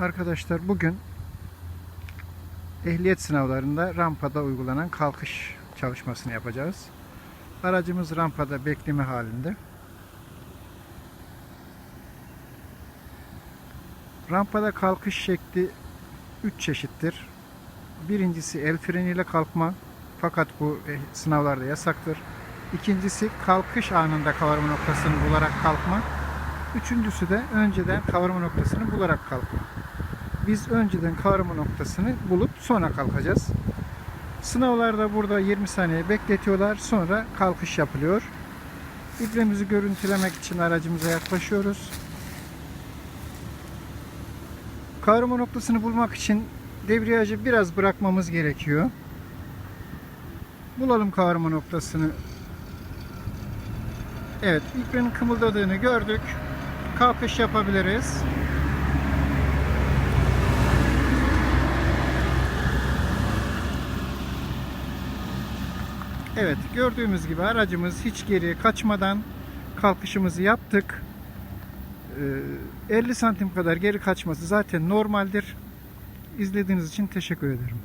Arkadaşlar bugün ehliyet sınavlarında rampada uygulanan kalkış çalışmasını yapacağız. Aracımız rampada bekleme halinde. Rampada kalkış şekli 3 çeşittir. Birincisi el freniyle kalkma. Fakat bu eh, sınavlarda yasaktır. İkincisi kalkış anında kavrama noktasını bularak kalkma. Üçüncüsü de önceden kavrama noktasını bularak kalkma. Biz önceden kavrama noktasını bulup sonra kalkacağız. Sınavlarda burada 20 saniye bekletiyorlar. Sonra kalkış yapılıyor. İbremizi görüntülemek için aracımıza yaklaşıyoruz. Kavrama noktasını bulmak için debriyajı biraz bırakmamız gerekiyor. Bulalım kavrama noktasını. Evet, ikrenin kımıldadığını gördük. Kalkış yapabiliriz. Evet, gördüğümüz gibi aracımız hiç geriye kaçmadan kalkışımızı yaptık. Ee, 50 santim kadar geri kaçması zaten normaldir. İzlediğiniz için teşekkür ederim.